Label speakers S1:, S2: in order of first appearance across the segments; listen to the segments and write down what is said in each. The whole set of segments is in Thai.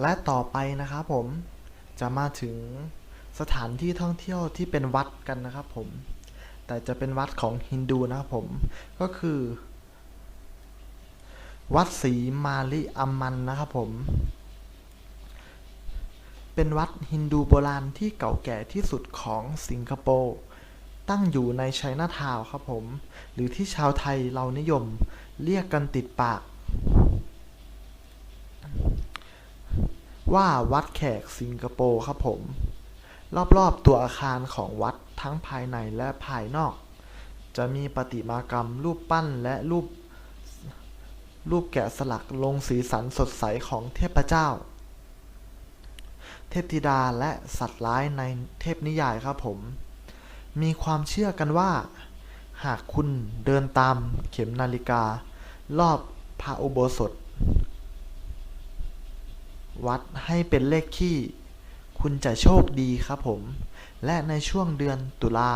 S1: และต่อไปนะครับผมจะมาถึงสถานที่ท่องเที่ยวที่เป็นวัดกันนะครับผม แต่จะเป็นวัดของฮินดูนะครับผม ก็คือ วัดศรีมาลิอัมมันนะครับผม เป็นวัดฮินดูโบราณที่เก่าแก่ที่สุดของสิงคโปร์ ตั้งอยู่ในไชน่าทาวครับผม หรือที่ชาวไทยเรานิยม เรียกกันติดปาก ว่าวัดแขกสิงคโปร์ครับผม รอบๆตัวอาคารของวัดทั้งภายในและภายนอก จะมีประติมากรรมรูปปั้นและรูป รูปแกะสลักลงสีสันสดใสของเทพเจ้า เทพธิดาและสัตว์ร้ายในเทพนิยายครับผม มีความเชื่อกันว่า หากคุณเดินตามเข็มนาฬิกา รอบพระอุโบสถ วัดให้เป็นเลขขี้ คุณจะโชคดีครับผม และในช่วงเดือนตุลา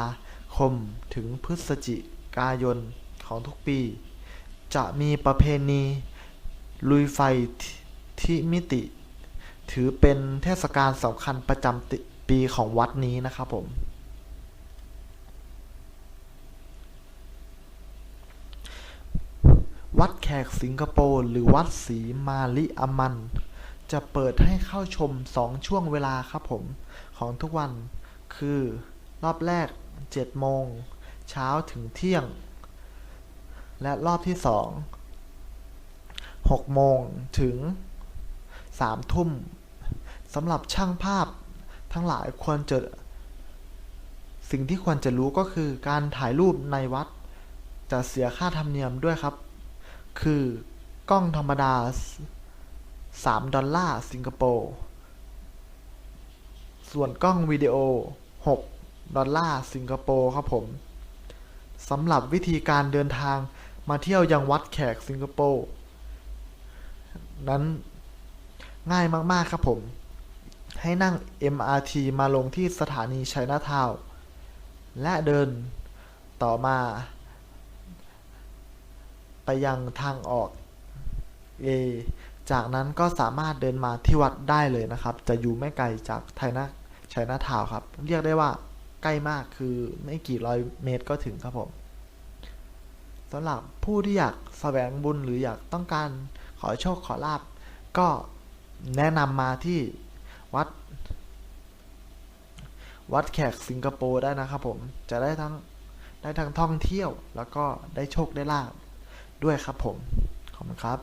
S1: คมถึงพฤศจิกายนของทุกปี จะมีประเพณี ลุยไฟที่มิติ ถือเป็นเทศกาลสำคัญประจำปีของวัดนี้นะครับผม วัดแขกสิงคโปร์หรือวัดศรีมาลิอามัน จะเปิดให้เข้าชม 2 ช่วงเวลาครับผมของทุกวัน คือรอบแรก 7 โมง เช้าถึงเที่ยง และรอบที่ 2 6 โมงถึง 3 ทุ่มสำหรับช่างภาพทั้งหลายควรจะสิ่งที่ควรจะรู้ก็คือการถ่ายรูปในวัด จะเสียค่าธรรมเนียมด้วยครับ คือกล้องธรรมดา 3 ดอลลาร์สิงคโปร์ ส่วนกล้องวิดีโอ 6 ดอลลาร์สิงคโปร์ครับผมสำหรับวิธีการเดินทางมาเที่ยวยังวัดแขกสิงคโปร์นั้นง่ายมาก ๆ ครับผม ให้นั่ง MRT มาลงที่สถานีชัยนาทาวน์และเดินต่อมา ไปยังทางออก A จากนั้นก็สามารถเดินมาที่วัดได้เลยนะครับ จะอยู่ไม่ไกลจากไทยนะชัยนาทาวนครับ เรียกได้ว่าใกล้มากคือไม่กี่ร้อยเมตรก็ถึงครับผมสำหรับผู้ที่อยากแสวงบุญหรืออยากต้องการขอโชคขอลาบ ก็แนะนำมาที่วัด วัดแขกสิงคโปร์ได้นะครับผมจะได้ทั้งได้ทั้งท่องเที่ยว แล้วก็ได้โชคได้ลาบด้วยครับผม ขอบคุณครับ